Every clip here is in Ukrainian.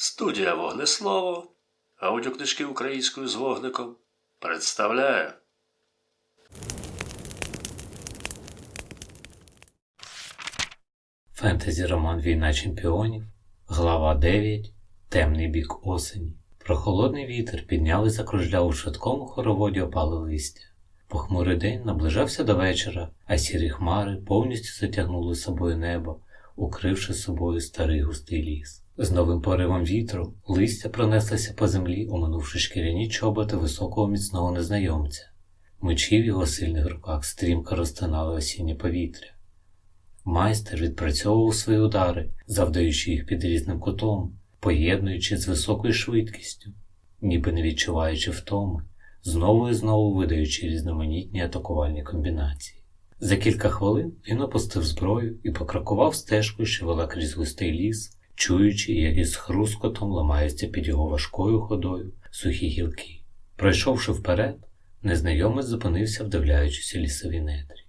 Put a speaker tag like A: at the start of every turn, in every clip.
A: Студія Вогнеслово, аудіокнижки українською з вогником представляє.
B: Фентезі роман Війна чемпіонів, глава 9 Темний бік осені. Прохолодний вітер підняв і закружляв у швидкому хороводі опали листя. Похмурий день наближався до вечора, а сірі хмари повністю затягнули собою небо, укривши собою старий густий ліс. З новим поривом вітру листя пронеслося по землі, оминувши шкіряні чоботи високого міцного незнайомця. Мечі в його сильних руках стрімко розтинали осіннє повітря. Майстер відпрацьовував свої удари, завдаючи їх під різним кутом, поєднуючи з високою швидкістю, ніби не відчуваючи втоми, знову і знову видаючи різноманітні атакувальні комбінації. За кілька хвилин він опустив зброю і покрокував стежкою, що вела крізь густий ліс, чуючи, як із хрускотом ламаються під його важкою ходою сухі гілки. Пройшовши вперед, незнайомець зупинився, вдивляючись лісові нетрі.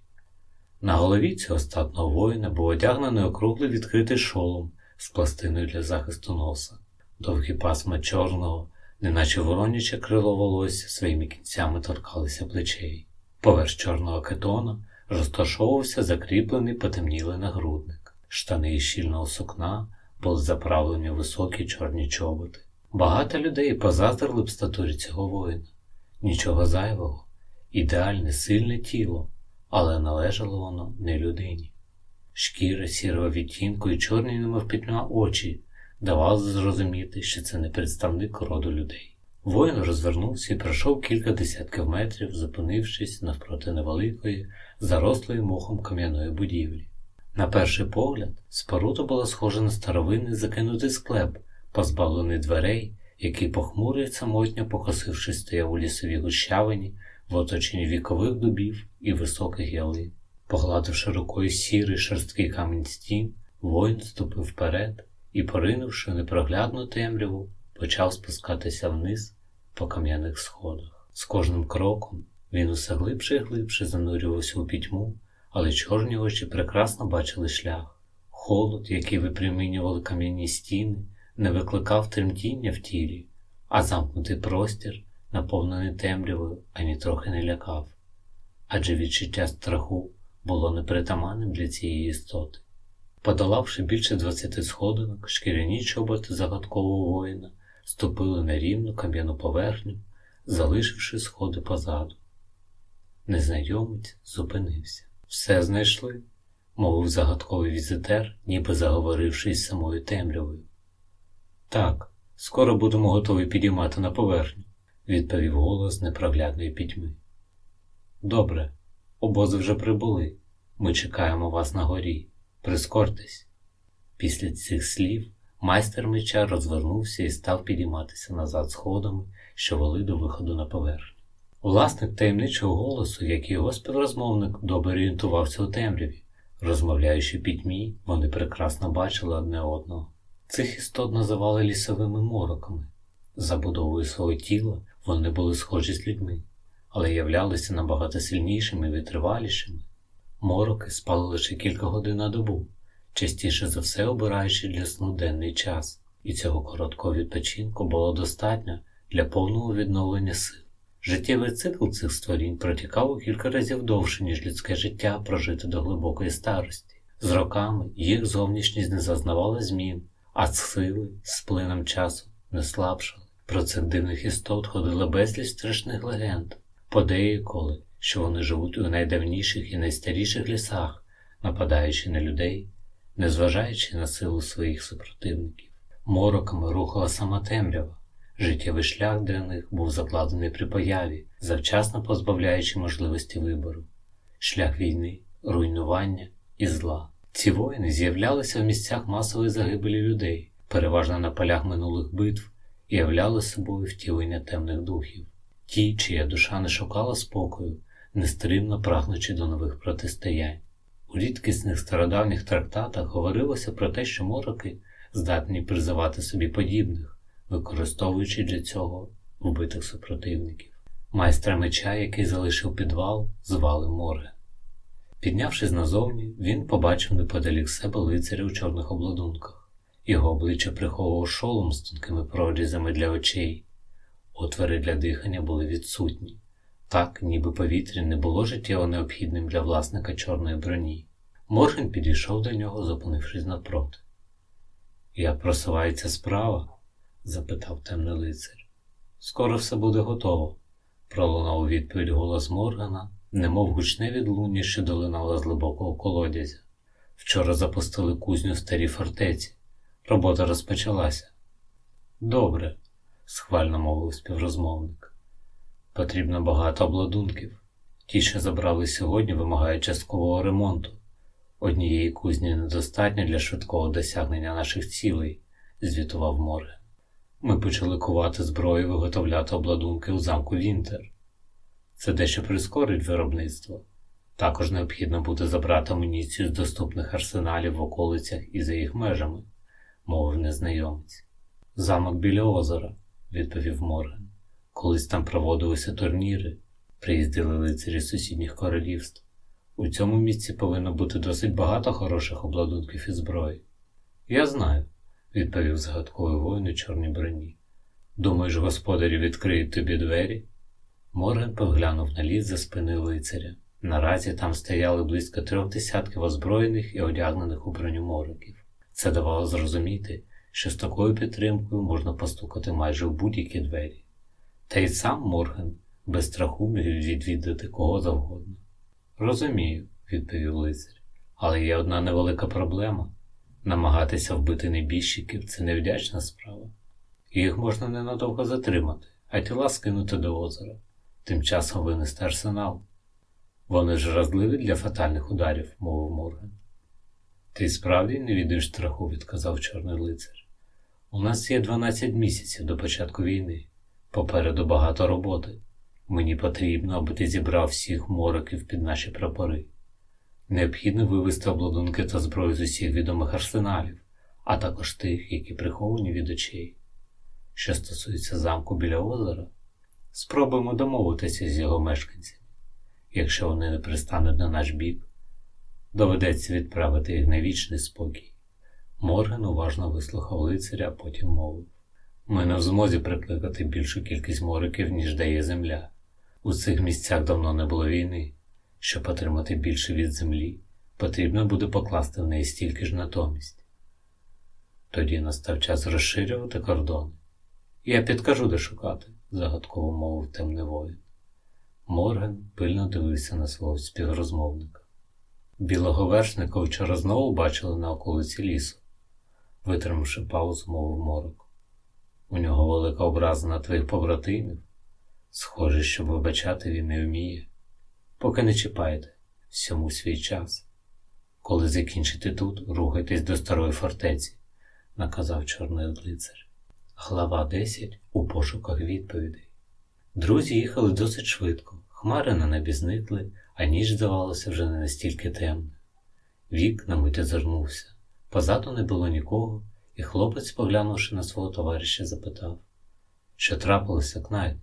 B: На голові цього статного воїна був одягнений округлий відкритий шолом з пластиною для захисту носа, довгі пасма чорного, неначе вороняче крило волосся своїми кінцями торкалися плечей. Поверх чорного кетона розташовувався закріплений потемнілий нагрудник. Штани із щільного сукна були заправлені у високі чорні чоботи. Багато людей позаздрили б статурі цього воїна. Нічого зайвого, ідеальне сильне тіло, але належало воно не людині. Шкіра сірого відтінку і чорні немов пітьма очі давали зрозуміти, що це не представник роду людей. Воїн розвернувся і пройшов кілька десятків метрів, зупинившись навпроти невеликої, зарослої мохом кам'яної будівлі. На перший погляд, споруда була схожа на старовинний закинутий склеп, позбавлений дверей, який похмурий самотньо покосившись стояв у лісовій гущавині в оточенні вікових дубів і високих ялин. Погладивши рукою сірий шорсткий камінь стін, воїн ступив вперед і, поринувши непроглядну темряву, почав спускатися вниз по кам'яних сходах. З кожним кроком він усе глибше і глибше занурювався у пітьму, але чорні очі прекрасно бачили шлях. Холод, який випрямінювали кам'яні стіни, не викликав тремтіння в тілі, а замкнутий простір, наповнений темрявою, ані трохи не лякав. Адже відчуття страху було непритаманним для цієї істоти. Подолавши більше двадцяти сходинок, шкіряні чоботи загадкового воїна ступили на рівну кам'яну поверхню, залишивши сходи позаду. Незнайомець зупинився. Все знайшли, мовив загадковий візитер, ніби заговоривши із самою темрявою. Так, скоро будемо готові підіймати на поверхню, відповів голос непроглядної пітьми. Добре, обози вже прибули. Ми чекаємо вас на горі. Прискортесь. Після цих слів майстер меча розвернувся і став підійматися назад сходами, що вели до виходу на поверхню. Власник таємничого голосу, як і його співрозмовник, добре орієнтувався у темряві. Розмовляючи пітьмі, вони прекрасно бачили одне одного. Цих істот називали лісовими мороками. Забудовою свого тіла вони були схожі з людьми, але являлися набагато сильнішими і витривалішими. Мороки спали лише кілька годин на добу, частіше за все обираючи для сну денний час, і цього короткого відпочинку було достатньо для повного відновлення сил. Життєвий цикл цих створінь протікав у кілька разів довше, ніж людське життя прожити до глибокої старості. З роками їх зовнішність не зазнавала змін, а сили з плином часу не слабшали. Про цих дивних істот ходили безліч страшних легенд, подеяколи, що вони живуть у найдавніших і найстаріших лісах, нападаючи на людей, незважаючи на силу своїх супротивників. Мороками рухала сама темрява. Життєвий шлях для них був закладений при появі, завчасно позбавляючи можливості вибору, шлях війни, руйнування і зла. Ці воїни з'являлися в місцях масової загибелі людей, переважно на полях минулих битв, і являли собою втілення темних духів. Ті, чия душа не шукала спокою, нестримно прагнучи до нових протистоянь. У рідкісних стародавніх трактатах говорилося про те, що мороки здатні призивати собі подібних, використовуючи для цього вбитих супротивників. Майстра меча, який залишив підвал, звали море. Піднявшись назовні, він побачив неподалік себе лицаря у чорних обладунках. Його обличчя приховував шолом з тонкими прорізами для очей. Отвори для дихання були відсутні, так, ніби повітря не було життєво необхідним для власника чорної броні. Морген підійшов до нього, зупинившись навпроти. Як просувається справа? Запитав темний лицар. Скоро все буде готово, пролунав у відповідь голос Моргана, немов гучне відлуння, що долинало з глибокого колодязя. Вчора запустили кузню в старій фортеці. Робота розпочалася. Добре, схвально мовив співрозмовник. Потрібно багато обладунків. Ті, що забрали сьогодні, вимагають часткового ремонту. Однієї кузні недостатньо для швидкого досягнення наших цілей, звітував Морген. Ми почали кувати зброю і виготовляти обладунки у замку Вінтер. Це дещо прискорить виробництво. Також необхідно буде забрати амуніцію з доступних арсеналів в околицях і за їх межами, мовив незнайомець. Замок біля озера, відповів Морген. Колись там проводилися турніри, приїздили лицарі з сусідніх королівств. У цьому місці повинно бути досить багато хороших обладунків і зброї. Я знаю, відповів загадковий воїн у чорній броні. Думаєш, господарі відкриють тобі двері? Морген поглянув на ліс за спини лицаря. Наразі там стояли близько трьох десятків озброєних і одягнених у броню мориків. Це давало зрозуміти, що з такою підтримкою можна постукати майже в будь-які двері. Та й сам Морген без страху міг відвідати кого завгодно. Розумію, відповів лицар, але є одна невелика проблема. Намагатися вбити небіжчиків це невдячна справа. Їх можна ненадовго затримати, а тіла скинути до озера, тим часом винести арсенал. Вони ж разливі для фатальних ударів, мовив Морген. Ти справді не відаєш страху, відказав чорний лицар. У нас є 12 місяців до початку війни. Попереду багато роботи. Мені потрібно, аби ти зібрав всіх мороків під наші прапори. Необхідно вивести обладунки та зброю з усіх відомих арсеналів, а також тих, які приховані від очей. Що стосується замку біля озера, спробуємо домовитися з його мешканцями. Якщо вони не пристануть на наш бік, доведеться відправити їх на вічний спокій. Морген уважно вислухав лицаря, а потім мовив. Ми не в змозі прикликати більшу кількість мориків, ніж дає земля. У цих місцях давно не було війни. Щоб отримати більше від землі, потрібно буде покласти в неї стільки ж натомість. Тоді настав час розширювати кордони. Я підкажу, де шукати, загадково мовив темний воїн. Морген пильно дивився на свого співрозмовника. Білого вершника вчора знову бачили на околиці лісу, витримавши паузу, мовив морок. У нього велика образа на твоїх побратимів. Схоже, що вибачати він не вміє. Поки не чіпайте, всьому свій час. Коли закінчите тут, рухайтесь до старої фортеці, наказав чорний лицар. Глава 10 у пошуках відповідей. Друзі їхали досить швидко, хмари на небі зникли, а ніч здавалося вже не настільки темною. Вік на мить озирнувся. Позаду не було нікого, і хлопець, поглянувши на свого товариша, запитав, що трапилося Кнайт?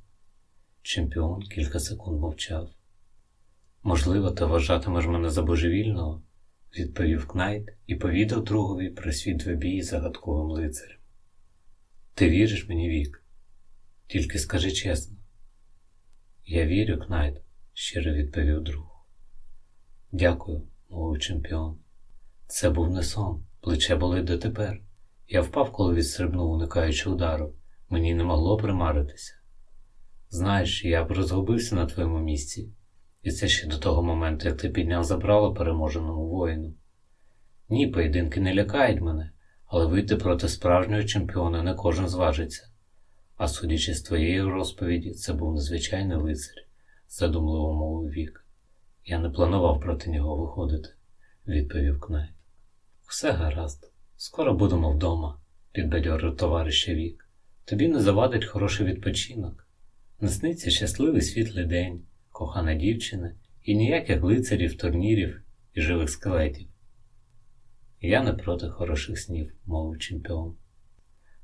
B: Чемпіон кілька секунд мовчав. Можливо, ти вважатимеш мене за божевільного, відповів Кнайт і повідав другові про свій двобій загадковим лицарем. Ти віриш мені, Вік? Тільки скажи чесно. Я вірю, Кнайт, щиро відповів друг. Дякую, мовив чемпіон. Це був не сон, плече болить дотепер. Я впав, коли відстрибнув, уникаючи удару. Мені не могло примаритися. Знаєш, я б розгубився на твоєму місці, і це ще до того моменту, як ти підняв забрало переможеному воїну. Ні, поєдинки не лякають мене, але вийти проти справжнього чемпіона не кожен зважиться. А судячи з твоєї розповіді, це був незвичайний лицар, задумливо мовив вік. Я не планував проти нього виходити, відповів Кнайт. Все гаразд, скоро будемо вдома, підбадьорив товариша вік. Тобі не завадить хороший відпочинок. Насниться щасливий світлий день, кохана дівчина і ніяких лицарів, турнірів і живих скелетів. Я не проти хороших снів, мовив чемпіон.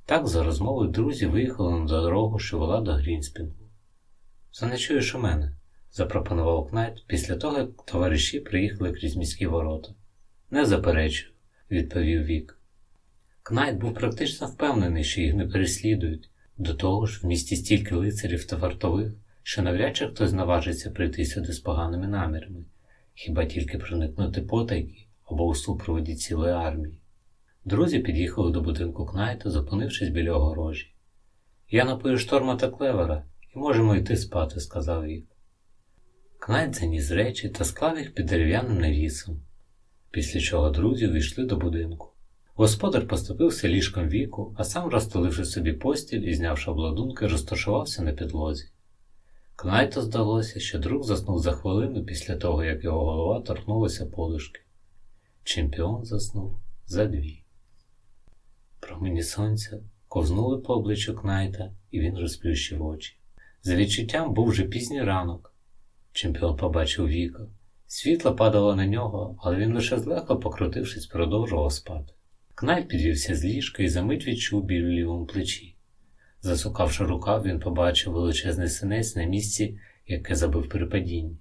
B: Так за розмовою друзі виїхали на дорогу, що вела до Грінспінгу. Заночуєш у мене, запропонував Кнайт після того, як товариші приїхали крізь міські ворота. Не заперечую, відповів Вік. Кнайт був практично впевнений, що їх не переслідують. До того ж, в місті стільки лицарів та вартових, що навряд чи хтось наважиться прийти сюди з поганими намірами, хіба тільки проникнути потайки або у супроводі цілої армії. Друзі під'їхали до будинку Кнайта, зупинившись біля огорожі. Я напою шторма та клевера, і можемо йти спати, сказав Вік. Кнайт заніс речі та склав їх під дерев'яним навісом, після чого друзі увійшли до будинку. Господар поступився ліжком віку, а сам, розстеливши собі постіль і знявши обладунки, розташувався на підлозі. Кнайту здалося, що друг заснув за хвилину після того, як його голова торкнулася подушки. Чемпіон заснув за дві. Промені сонця ковзнули по обличчю Кнайта, і він розплющив очі. За відчуттям був вже пізній ранок. Чемпіон побачив віка. Світло падало на нього, але він лише злегка покрутившись, продовжував спати. Кнайт підвівся з ліжка і за мить відчув біль у лівому плечі. Засукавши рукав, він побачив величезний синець на місці, яке забив при падінні.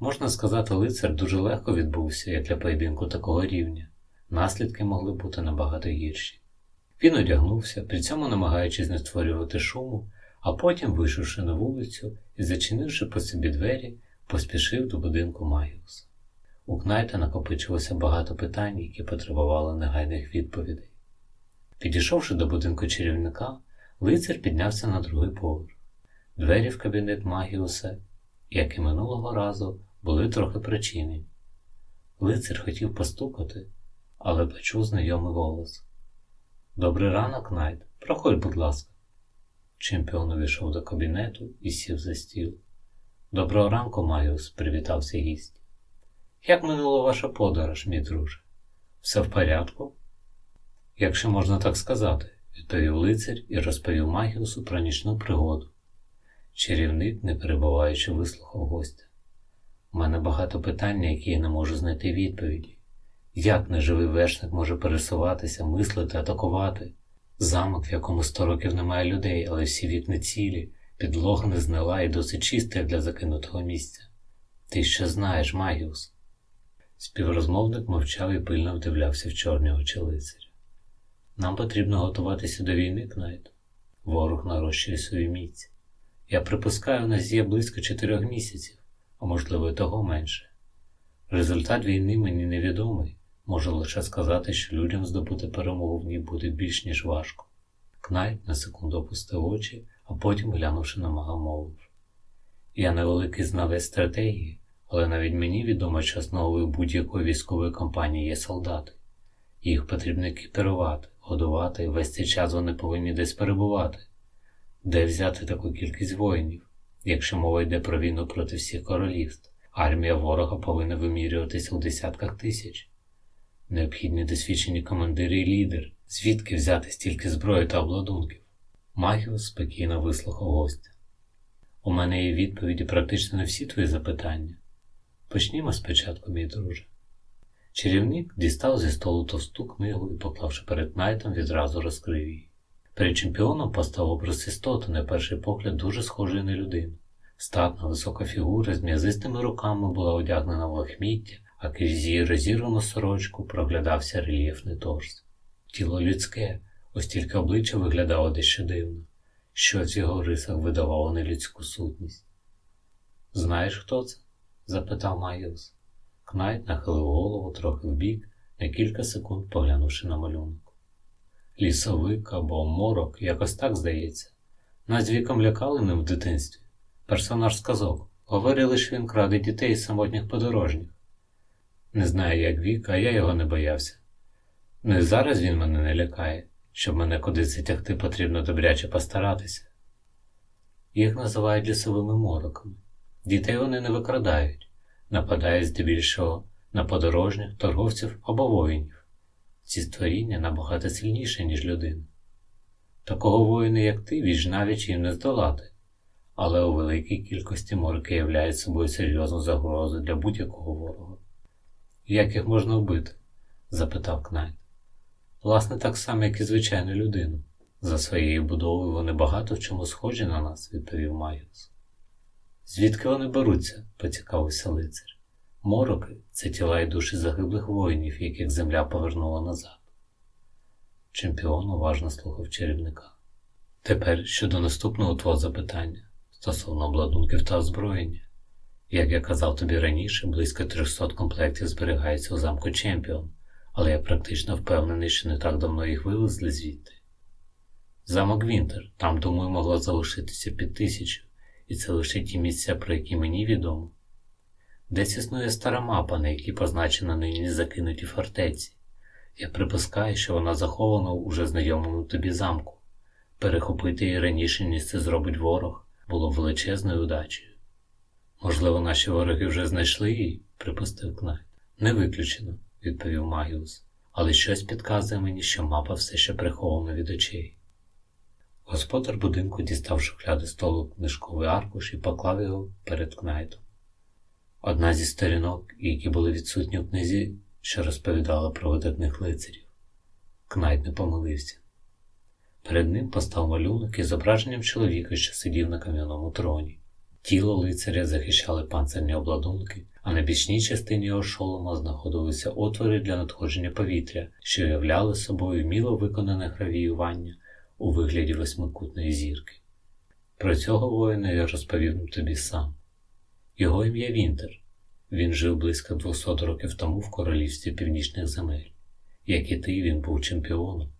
B: Можна сказати, лицар дуже легко відбувся, як для поєдинку такого рівня. Наслідки могли бути набагато гірші. Він одягнувся, при цьому намагаючись не створювати шуму, а потім, вийшовши на вулицю і зачинивши по собі двері, поспішив до будинку Магіуса. У Кнайта накопичилося багато питань, які потребували негайних відповідей. Підійшовши до будинку чарівника, лицар піднявся на другий поверх. Двері в кабінет Магіуса, як і минулого разу, були трохи причинені. Лицар хотів постукати, але почув знайомий голос. Добрий ранок, Найт. Проходь, будь ласка. Чемпіон увійшов до кабінету і сів за стіл. Доброго ранку, Магіус, привітався гість. Як минула ваша подорож, мій друже? Все в порядку? Якщо можна так сказати, відповів лицар і розповів Магіусу про нічну пригоду. Чарівник, не перебуваючи, вислухав гостя. У мене багато питань, на які я не можу знайти відповіді. Як неживий вершник може пересуватися, мислити, атакувати? Замок, в якому сто років немає людей, але всі вікна цілі, підлога не знила і досить чиста для закинутого місця. Ти що знаєш, Магіус? Співрозмовник мовчав і пильно вдивлявся в чорні очі лицаря. Нам потрібно готуватися до війни, Кнайт. Ворог нарощує свою міць. Я припускаю, у нас є близько чотирьох місяців, а можливо, і того менше. Результат війни мені невідомий. Можу лише сказати, що людям здобути перемогу в ній буде більш ніж важко. Кнайт на секунду опустив очі, а потім, глянувши на мага, мовив. Я невеликий знавець стратегії, але навіть мені відомо, що основою будь-якої військової кампанії є солдати. Їх потрібно екіпірувати, годувати, весь цей час вони повинні десь перебувати. Де взяти таку кількість воїнів, якщо мова йде про війну проти всіх королівств? Армія ворога повинна вимірюватися у десятках тисяч. Необхідні досвідчені командири і лідер, звідки взяти стільки зброї та обладунків. Магіус спокійно вислухав гостя. У мене є відповіді практично на всі твої запитання. Почнімо спочатку, мій друже. Чарівник дістав зі столу товсту книгу і, поклавши перед найтом, відразу розкрив її. Перед чемпіоном постав образ істоти, на перший погляд, дуже схожий на людину. Статна висока фігура з м'язистими руками була одягнена в лахміття, а крізь її розірвану сорочку проглядався рельєфний торс. Тіло людське, ось тільки обличчя виглядало дещо дивно. Щось в його рисах видавало нелюдську сутність. Знаєш, хто це? запитав Майус. Кнайт нахилив голову трохи вбік, на кілька секунд поглянувши на малюнок. Лісовик або морок, якось так здається. Нас віком лякали ним в дитинстві. Персонаж сказок. Говорили, що він краде дітей з самотніх подорожніх. Не знаю, як вік, а я його не боявся. Ну і зараз він мене не лякає. Щоб мене кудись затягти, потрібно добряче постаратися. Їх називають лісовими мороками. Дітей вони не викрадають, нападають здебільшого на подорожніх, торговців або воїнів. Ці створіння набагато сильніші, ніж людина. Такого воїна, як ти, віж навіть їм не здолати, але у великій кількості морки являють собою серйозну загрозу для будь-якого ворога. Як їх можна вбити? запитав Кнайт. Власне, так само, як і звичайну людину. За своєю будовою вони багато в чому схожі на нас, відповів Майус. Звідки вони беруться? поцікавився лицар. Мороки це тіла і душі загиблих воїнів, яких земля повернула назад. Чемпіон уважно слухав чарівника. Тепер щодо наступного твого запитання стосовно обладунків та озброєння. Як я казав тобі раніше, близько 300 комплектів зберігається у замку Чемпіон, але я практично впевнений, що не так давно їх вивезли звідти. Замок Вінтер, там, думаю, могло залишитися під тисячу, і це лише ті місця, про які мені відомо. Десь існує стара мапа, на якій позначено нині закинуті фортеці. Я припускаю, що вона захована у вже знайомому тобі замку. Перехопити її раніше, ніж це зробить ворог, було величезною удачею. Можливо, наші вороги вже знайшли її, припустив Кнайт. Не виключено, відповів Магіус, але щось підказує мені, що мапа все ще прихована від очей. Господар будинку дістав шухляди столу книжковий аркуш і поклав його перед Кнайтом. Одна зі сторінок, які були відсутні в книзі, що розповідала про видатних лицарів. Кнайт не помилився. Перед ним постав малюнок із зображенням чоловіка, що сидів на кам'яному троні. Тіло лицаря захищали панцирні обладунки, а на бічній частині його шолома знаходилися отвори для надходження повітря, що являли собою вміло виконане гравіювання у вигляді восьмикутної зірки. Про цього воїна я розповів тобі сам. Його ім'я Вінтер. Він жив близько 200 років тому в королівстві північних земель. Як і ти, він був чемпіоном,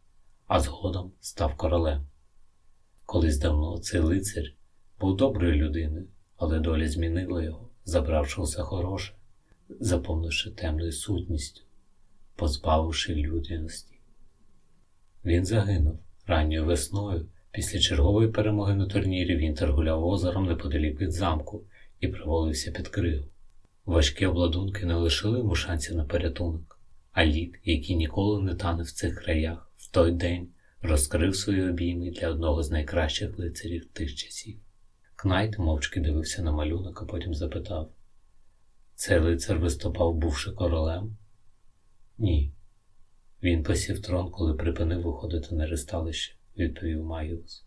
B: а згодом став королем. Колись давно цей лицар був доброю людиною, але доля змінила його, забравши усе хороше, заповнивши темною сутністю, позбавивши людяності. Він загинув ранньою весною. Після чергової перемоги на турнірі Вінтер гуляв озером неподалік від замку і провалився під кригу. Важкі обладунки не лишили йому шансів на порятунок, а лід, який ніколи не тане в цих краях, в той день розкрив свої обійми для одного з найкращих лицарів тих часів. Кнайт мовчки дивився на малюнок, а потім запитав: Цей лицар виступав, бувши королем? Ні. Він посів трон, коли припинив виходити на ристалище, відповів Магіус.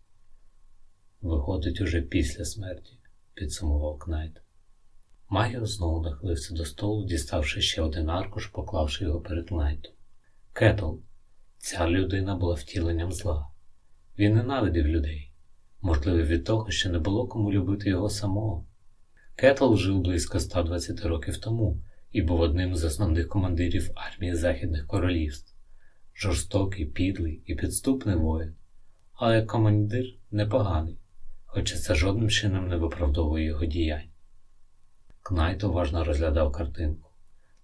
B: Виходить уже після смерті, підсумував Кнайт. Магіус знову нахилився до столу, діставши ще один аркуш, поклавши його перед Кнайтом. Кетл, ця людина була втіленням зла. Він ненавидив людей, можливо, від того, що не було кому любити його самого. Кетл жив близько 120 років тому і був одним з основних командирів армії Західних королівств, жорстокий, підлий і підступний воїн, але командир непоганий, хоча це жодним чином не виправдовує його діянь. Кнайт уважно розглядав картинку.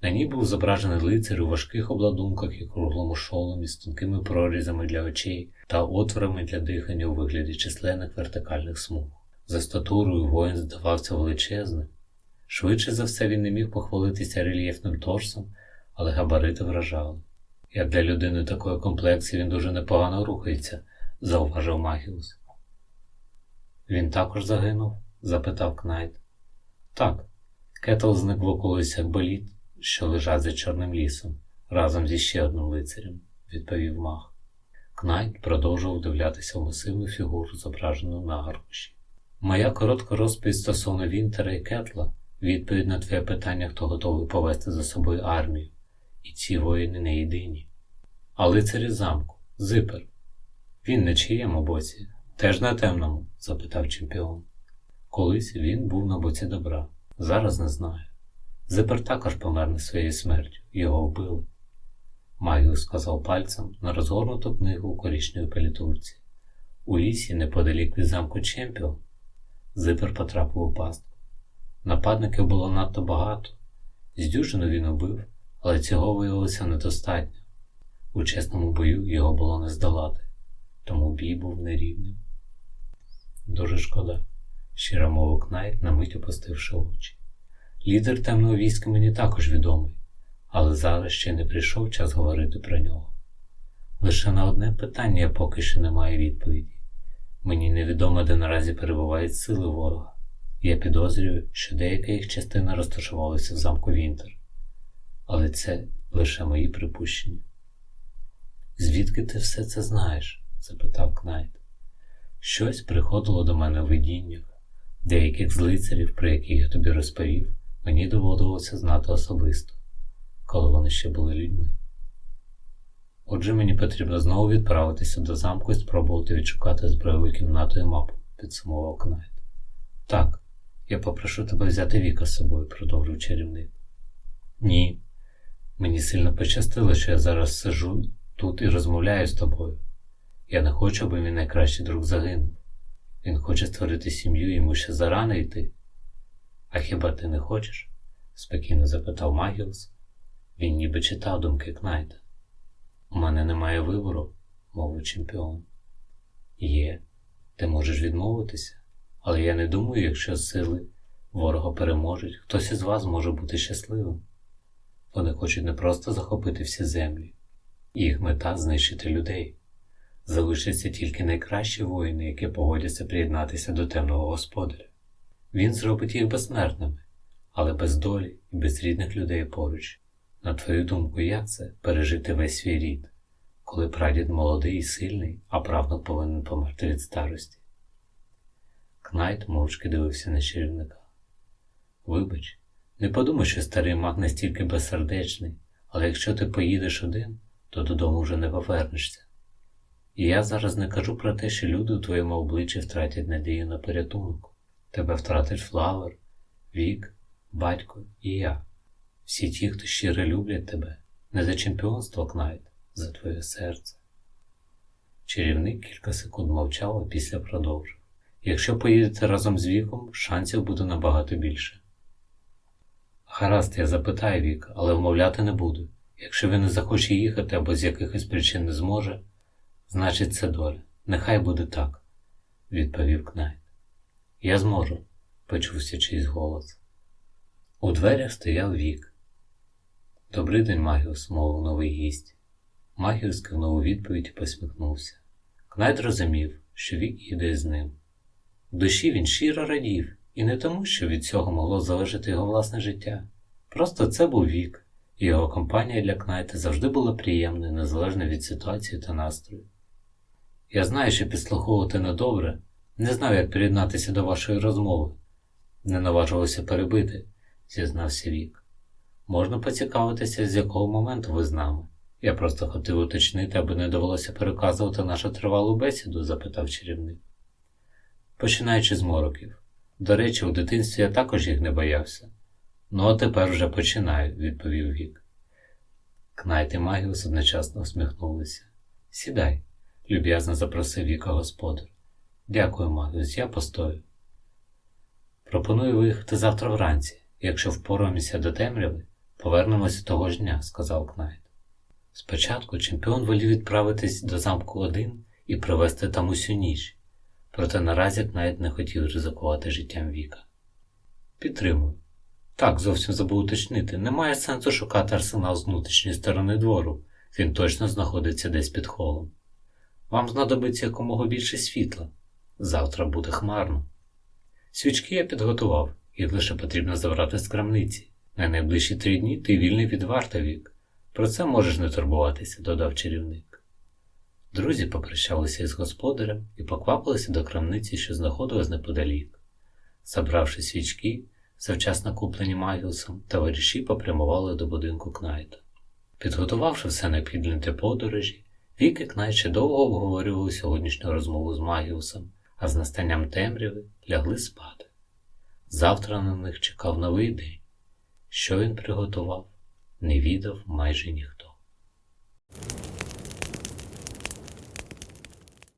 B: На ній був зображений лицар у важких обладунках і круглому шоломі з тонкими прорізами для очей та отворами для дихання у вигляді численних вертикальних смуг. За статурою воїн здавався величезним. Швидше за все він не міг похвалитися рельєфним торсом, але габарити вражали. Як для людини такої комплексії він дуже непогано рухається, зауважив Магіус. Він також загинув? запитав Кнайт. Так, Кетл зник в околицях боліт, що лежать за Чорним лісом, разом зі ще одним лицарем, відповів маг. Кнайт продовжував дивлятися в масивну фігуру, зображену на аркуші. Моя коротка розповідь стосовно Вінтера і Кетла відповідь на твоє питання, хто готовий повести за собою армію. І ці воїни не єдині. А лицарі замку, Зипер. Він на чиєму боці? Теж на темному? запитав чемпіон. Колись він був на боці добра. Зараз не знаю. Зипер також помер не своєю смертю, його вбили. Магіус сказав пальцем на розгорнуту книгу у корічній палітурці. У лісі, неподалік від замку Чемпіон, Зипер потрапив у пастку. Нападників було надто багато. З дюжину він убив, але цього виявилося недостатньо. У чесному бою його було не здолати, тому бій був нерівним. Дуже шкода, щиро мовив Кнайт, на мить опустивши очі. Лідер темного війська мені також відомий, але зараз ще не прийшов час говорити про нього. Лише на одне питання я поки що не маю відповіді. Мені невідомо, де наразі перебувають сили ворога. Я підозрюю, що деяка їх частина розташувалася в замку Вінтер. Але це лише мої припущення. Звідки ти все це знаєш? запитав Кнайт. Щось приходило до мене в видіннях. Деяких з лицарів, про яких я тобі розповів, мені доводилося знати особисто, коли вони ще були людьми. Отже, мені потрібно знову відправитися до замку і спробувати відшукати збройову кімнату і мапу, підсумував Кнайт. Так, я попрошу тебе взяти Віка з собою, продовжив чарівник. Ні. Мені сильно пощастило, що я зараз сижу тут і розмовляю з тобою. Я не хочу, аби мій найкращий друг загинув. Він хоче створити сім'ю, йому ще зарано йти. А хіба ти не хочеш? спокійно запитав Магіус. Він ніби читав думки Кнайта. У мене немає вибору, мовив чемпіон. Є, ти можеш відмовитися, але я не думаю, якщо сили ворога переможуть, хтось із вас може бути щасливим. Вони хочуть не просто захопити всі землі, їх мета знищити людей. Залишаться тільки найкращі воїни, які погодяться приєднатися до темного господаря. Він зробить їх безсмертними, але без долі і без рідних людей поруч. На твою думку, як це пережити весь свій рід, коли прадід молодий і сильний, а правнук повинен померти від старості? Кнайт мовчки дивився на чарівника. Вибач, не подумай, що старий маг настільки безсердечний, але якщо ти поїдеш один, то додому вже не повернешся. І я зараз не кажу про те, що люди у твоєму обличчі втратять надію на порятунок. Тебе втратить Флавер, Вік, батько і я. Всі ті, хто щиро люблять тебе, не за чемпіонство Кнайт, за твоє серце. Чарівник кілька секунд мовчав, а після продовжив. Якщо поїдете разом з віком, шансів буде набагато більше. Гаразд, я запитаю Вік, але вмовляти не буду. Якщо він не захоче їхати або з якихось причин не зможе, значить це доля. Нехай буде так, відповів Кнайт. Я зможу, почувся чийсь голос. У дверях стояв Вік. Добрий день, Магіус, мовив новий гість. Магіус кивнув у відповідь і посміхнувся. Кнайт розумів, що Вік іде з ним. В душі він щиро радів, і не тому, що від цього могло залежати його власне життя. Просто це був вік, і його компанія для Кнайта завжди була приємною, незалежно від ситуації та настрою. Я знаю, що підслуховувати недобре, не знав, як приєднатися до вашої розмови, не наважувався перебити, зізнався Вік. Можна поцікавитися, з якого моменту ви з нами. Я просто хотів уточнити, аби не довелося переказувати нашу тривалу бесіду, запитав чарівник. Починаючи з мороків. До речі, у дитинстві я також їх не боявся. Ну, а тепер вже починаю, відповів Вік. Кнайт і Магіус одночасно усміхнулися. Сідай, люб'язно запросив Віка господар. Дякую, Магіус, я постою. Пропоную виїхати завтра вранці. Якщо впораємося до темряви, повернемося того ж дня, сказав Кнайт. Спочатку чемпіон волів відправитись до замку один і провести там усю ніч, проте наразі Кнайт не хотів ризикувати життям Віка. Підтримую. Так, зовсім забув уточнити. Немає сенсу шукати арсенал з внутрішньої сторони двору. Він точно знаходиться десь під холом. Вам знадобиться якомога більше світла. Завтра буде хмарно. Свічки я підготував, їх лише потрібно забрати з крамниці. На найближчі три дні ти вільний від варта вік. Про це можеш не турбуватися, додав чарівник. Друзі попрощалися із господарем і поквапилися до крамниці, що знаходилась неподалік. Забравши свічки, завчасно куплені Магіусом, товариші попрямували до будинку Кнайта. Підготувавши все необхідне для подорожі, Вік і Кнайт ще довго обговорювали сьогоднішню розмову з Магіусом, а з настанням темряви лягли спати. Завтра на них чекав новий день. Що він приготував, не відав майже ніхто.